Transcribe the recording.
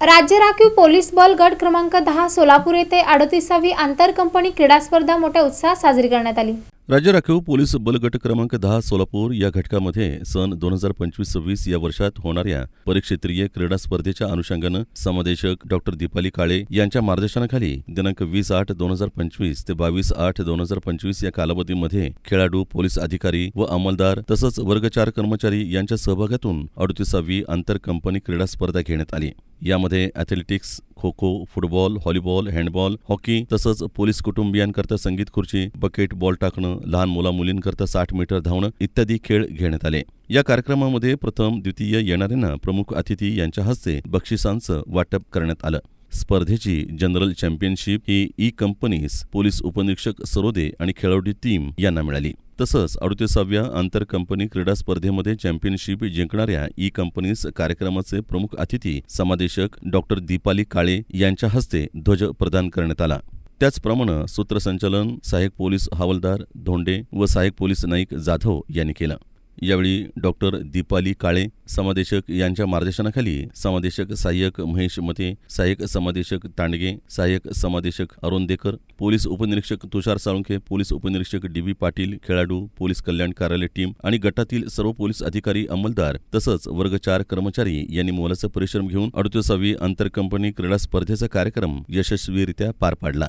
राज्य राखीव पोलीस बल गट क्रमांक दहा सोलापूर येथे अडतीसावी आंतरकंपनी क्रीडा स्पर्धा मोठ्या उत्साहात साजरी करण्यात आली. राज्य राखीव पोलीस बल गट क्रमांक दहा सोलापूर या घटकामध्ये सन दोन हजार पंचवीस सव्वीस या वर्षात होणाऱ्या परिक्षेत्रीय क्रीडा स्पर्धेच्या अनुषंगानं समादेशक डॉक्टर दीपाली काळे यांच्या मार्गदर्शनाखाली दिनांक वीस आठ दोन हजार पंचवीस ते बावीस आठ दोन हजार पंचवीस या कालावधीमध्ये खेळाडू पोलीस अधिकारी व अंमलदार तसंच वर्ग चार कर्मचारी यांच्या सहभागातून अडतीसावी आंतर कंपनी क्रीडा स्पर्धा घेण्यात आली. यामध्ये athletics kho kho football volleyball handball hockey तसंच पोलीस कुटुंबियांकरता संगीत खुर्ची बकेट बॉल टाकणं लहान मुला मुलींकरता साठ मीटर धावणं इत्यादी खेळ घेण्यात आले. या कार्यक्रमामध्ये प्रथम द्वितीय येणाऱ्यांना प्रमुख अतिथी यांच्या हस्ते बक्षिसांचं वाटप करण्यात आलं. स्पर्धेची जनरल चॅम्पियनशिप ही ई कंपनीज पोलीस उपनिरीक्षक सरोदे आणि खेळाडू टीम यांना मिळाली. तसंच अडतीसाव्या आंतर कंपनी क्रीडा स्पर्धेमध्ये चॅम्पियनशिप जिंकणाऱ्या ई कंपनीज कार्यक्रमाचे प्रमुख अतिथी समादेशक डॉक्टर दीपाली काळे यांच्या हस्ते ध्वज प्रदान करण्यात आला. त्याचप्रमाणे सूत्रसंचालन सहाय्यक पोलीस हवालदार धोंडे व सहाय्यक पोलीस नाईक जाधव यांनी केलं. यावेळी डॉक्टर दीपाली काळे समादेशक यांच्या मार्गदर्शनाखाली समादेशक सहाय्यक महेश मते सहाय्यक समादेशक तांडगे सहाय्यक समादेशक अरुण देकर पोलीस उपनिरीक्षक तुषार साळुंखे पोलीस उपनिरीक्षक डी बी पाटील खेळाडू पोलीस कल्याण कार्यालय टीम आणि गटातील सर्व पोलीस अधिकारी अंमलदार तसंच वर्ग चार कर्मचारी यांनी मोलाचा परिश्रम घेऊन अडतीसावी आंतरकंपनी क्रीडा स्पर्धेचा कार्यक्रम यशस्वीरित्या पार पाडला.